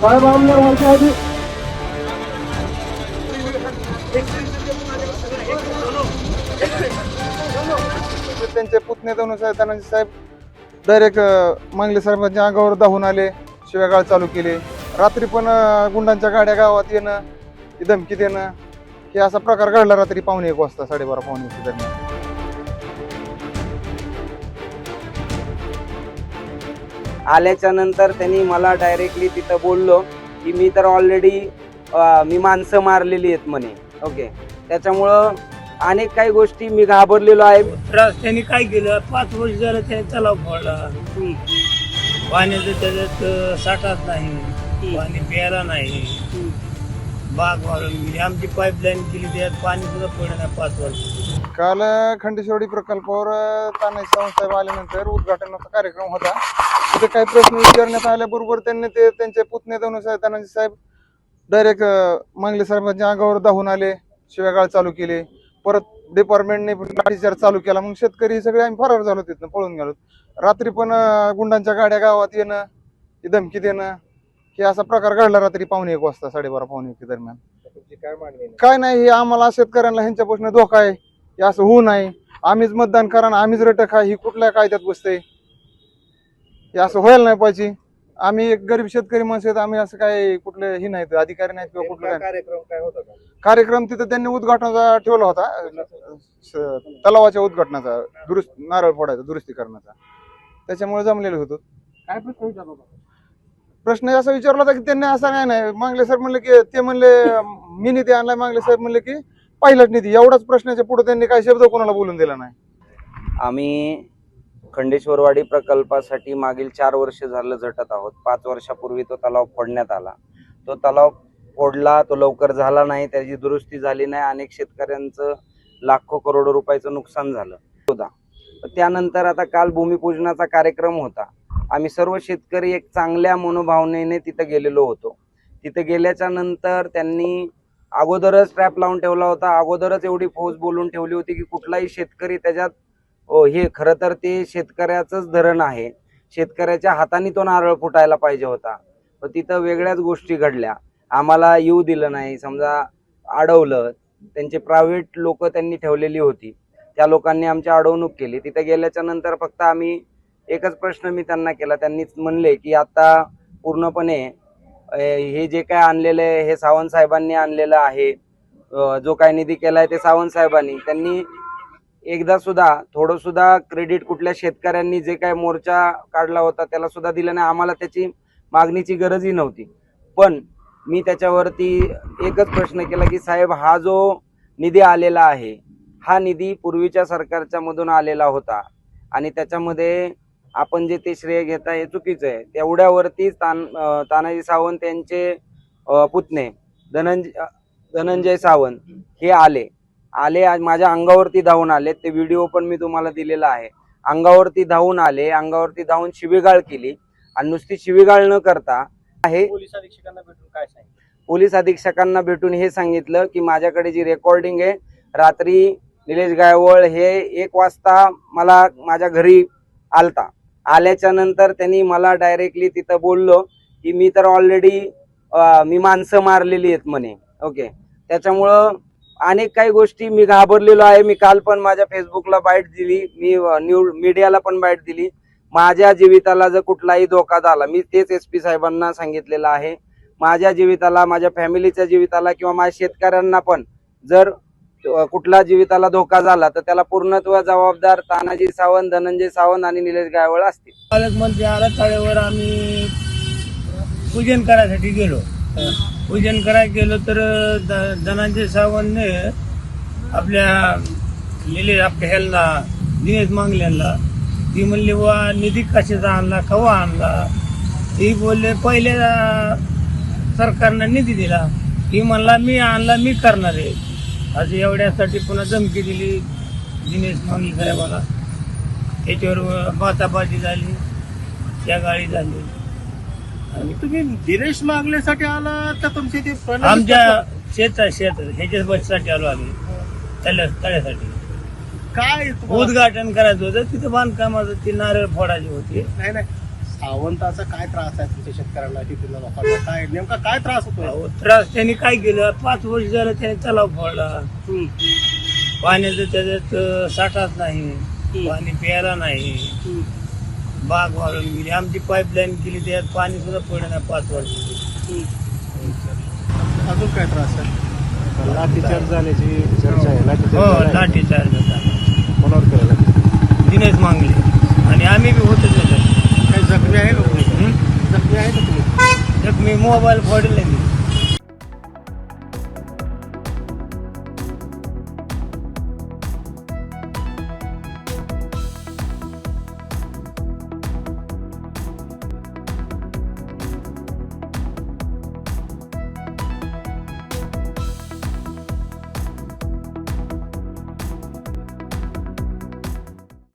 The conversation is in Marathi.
साहेब आमदार व्हायच्या आधी त्यांचे पुतणे दोन साहेब साहेब डायरेक्ट मांगले साहेबांच्या अंगावर धावून आले शिव्यागाळ चालू केले. रात्री पण गुंडांच्या गाड्या गावात येणं धमकी देणं हे असा प्रकार घडला रात्री पावणे एक वाजता साडेबारा पावणे दरम्यान. आल्याच्यानंतर त्यांनी मला डायरेक्टली तिथं बोललो की मी तर ऑलरेडी मी माणसं मारलेली आहेत म्हणे. ओके त्याच्यामुळं अनेक काही गोष्टी मी घाबरलेलो आहे. रस्त्याने काय केलं? पाच वर्ष झालं त्याने तलाव फोडला. पाण्याचं त्याच्यात साठाच नाही. पाणी प्यायला नाही. बाग वाढून गेली म्हणजे आमची पाईपलाईन केली त्यात पाणी सुद्धा पडलं नाही पाच वर्ष. काल खंडेश्वरी प्रकल्पावर अं, तानाजी सावंतसाहेब आल्यानंतर उद्घाटनाचा कार्यक्रम होता. तिथे काही प्रश्न विचारण्यात आल्याबरोबर त्यांनी ते त्यांचे पुतणे दोन साहेब तानाजी साहेब डायरेक्ट मंगले साहेबांच्या अंगावर धावून आले शिव्यागाळ चालू केले. परत डिपार्टमेंटने लाठीचार चालू केला. मग शेतकरी सगळे आम्ही फरार झालो तिथनं पळून गेलो. रात्री पण गुंडांच्या गाड्या गावात येणं धमकी देणं हे असा प्रकार घडला रात्री पावणे एक वाजता साडेबारा पावणे एक दरम्यान. काय नाही हे आम्हाला शेतकऱ्यांना ह्यांच्यापासून धोका आहे. हे असं होऊ नये आम्हीच मतदान करा आणि आम्हीच रटक आहे ही कुठल्या कायद्यात बसते हे असं व्हायला नाही पाहिजे. आम्ही एक गरीब शेतकरी माणसं आहेत आम्ही असं काय कुठले हे नाहीत अधिकारी नाहीत किंवा कुठलं काय. कार्यक्रम काय होता का? कार्यक्रम तिथं त्यांनी उद्घाटनाचा ठेवला होता. स- तलावाच्या उद्घाटनाचा दुरुस्त नारळ फोडायचा दुरुस्ती करण्याचा. त्याच्यामुळे जमलेलो होतो. काय प्रश्न विचारला होता? प्रश्न असा विचारला होता की त्यांनी असं नाही नाही मागले सर म्हणले की ते म्हणले मी निधी आणलाय मागले साहेब म्हणले की पाहिलाच निधी एवढाच प्रश्नाच्या पुढे त्यांनी काही शब्द कोणाला बोलून दिला नाही. आम्ही खंडेश्वरवाडी प्रकल्पासाठी मागील चार वर्ष झालं झटत आहोत. पाच वर्षापूर्वी तो तलाव फोडण्यात आला. तो तलाव फोडला तो लवकर झाला नाही त्याची दुरुस्ती झाली नाही अनेक शेतकऱ्यांचं लाखो करोडो रुपयाचं नुकसान झालं. होता त्यानंतर आता काल भूमिपूजनाचा कार्यक्रम होता. आम्ही सर्व शेतकरी एक चांगल्या मनोभावनेने तिथं गेलेलो होतो. तिथं गेल्याच्यानंतर त्यांनी अगोदरच ट्रॅप लावून ठेवला होता. अगोदरच एवढी फौज बोलून ठेवली होती की कुठलाही शेतकरी त्याच्यात हे खरं तर ते शेतकऱ्याचंच धरण आहे. शेतकऱ्याच्या हाताने तो नारळ फुटायला पाहिजे होता. पण तिथं वेगळ्याच गोष्टी घडल्या. आम्हाला येऊ दिलं नाही. समजा अडवलं. त्यांचे प्रायव्हेट लोक त्यांनी ठेवलेली होती. त्या लोकांनी आमची अडवणूक केली. तिथे गेल्याच्यानंतर फक्त आम्ही एकच प्रश्न मी त्यांना केला. त्यांनीच म्हणले की आता पूर्णपणे हे जे काय आणलेलं आहे हे सावंत साहेबांनी आणलेलं आहे जो काय निधी केला आहे ते सावंत साहेबांनी. त्यांनी एकदा सुद्धा थोडं सुद्धा क्रेडिट कुठल्या शेतकऱ्यांनी जे काय मोर्चा काढला होता त्याला सुद्धा दिलं नाही. आम्हाला त्याची मागणीची गरजही नव्हती. पण मी त्याच्यावरती एकच प्रश्न केला की साहेब हा जो निधी आलेला आहे हा निधी पूर्वीच्या सरकारच्या मधून आलेला होता आणि त्याच्यामध्ये आपण जे ते श्रेय घेता हे चुकीचं आहे. तेवढ्यावरती तान तानाजी सावंत यांचे पुतणे धनंजय धनंजय सावंत हे आले. आले आज माझ्या अंगावरती धावून आले. ते व्हिडिओ पण मी तुम्हाला दिलेला आहे. अंगावरती धावून आले. अंगावरती धावून शिवीगाळ केली. आणि नुसती शिवीगाळ न करता आहे पोलीस अधीक्षकांना भेटून काय सांगितलं? पोलीस अधीक्षकांना भेटून हे सांगितलं की माझ्याकडे जी रेकॉर्डिंग आहे रात्री निलेश गायवळ हे एक वाजता मला माझ्या घरी आलता. आल्याच्यानंतर त्यांनी मला डायरेक्टली तिथं बोललो की मी तर ऑलरेडी मी माणसं मारलेली आहेत म्हणे. ओके त्याच्यामुळं अनेक काही गोष्टी मी घाबरलेलो आहे. मी काल पण माझ्या फेसबुकला बाईट दिली. मी न्यू मीडियाला पण बाईट दिली. माझ्या जीविताला जर कुठलाही धोका झाला मी तेच एस पी साहेबांना सांगितलेलं आहे. माझ्या जीविताला माझ्या फॅमिलीच्या जीविताला किंवा माझ्या शेतकऱ्यांना पण जर कुठला जीविताला धोका झाला तर त्याला पूर्णत्व जबाबदार तानाजी सावंत धनंजय सावंत आणि निलेश गायवळ असतील. पालकमंत्री आला आम्ही पूजन करायसाठी गेलो. पूजन करायला गेलो तर द- धनंजय सावंतने आपल्या निलेश आपल्या ह्याला दिनेश मांगल्यांना ती म्हणली वा निधी कशाचा आणला कवा आणला? ती बोलले पहिल्या सरकारनं निधी दिला. ती म्हणला मी आणला मी करणार आहे. असं एवढ्यासाठी पुन्हा धमकी दिली दिनेश मांगले साहेबाला. त्याच्यावर माताबाजी झाली त्या गाडी झाली. आणि तुम्ही दिनेश मागण्यासाठी आला तर तुमचे ते प्रणाली- आमच्या शेतात शेत ह्याच्या बससाठी आलो आम्ही तळ्या तळ्यासाठी. काय तुम्हाला- उद्घाटन करायचं होतं तिथं बांधकामाचं ती नारळ फोडायची होती. नाही नाही. सावंताचा काय त्रास आहे तुमच्या शेतकऱ्यांना तिथल्या लोकांना काय नेमका काय त्रास अहो, त्रास त्यांनी काय केलं? पाच वर्ष झालं त्याने तलाव फोडला. पाण्याचं त्याच्यात साठाच नाही. पाणी प्यायला नाही. बाग वाळून गेली. आमची पाईपलाईन केली त्यात पाणी सुद्धा पडलं नाही पाच वर्ष. अजून काय त्रास आहे? लाठीचार्ज झाल्याची चर्चा आहे. हो लाठीचार्ज झालाय. लाठी चार्ज होता कोणावर केलेला दिनेश मांगले. आणि आम्ही बी होतो जखमी आहे लोक? जखमी आहे का तुम्ही? एक मी मोबाईल फोडले मी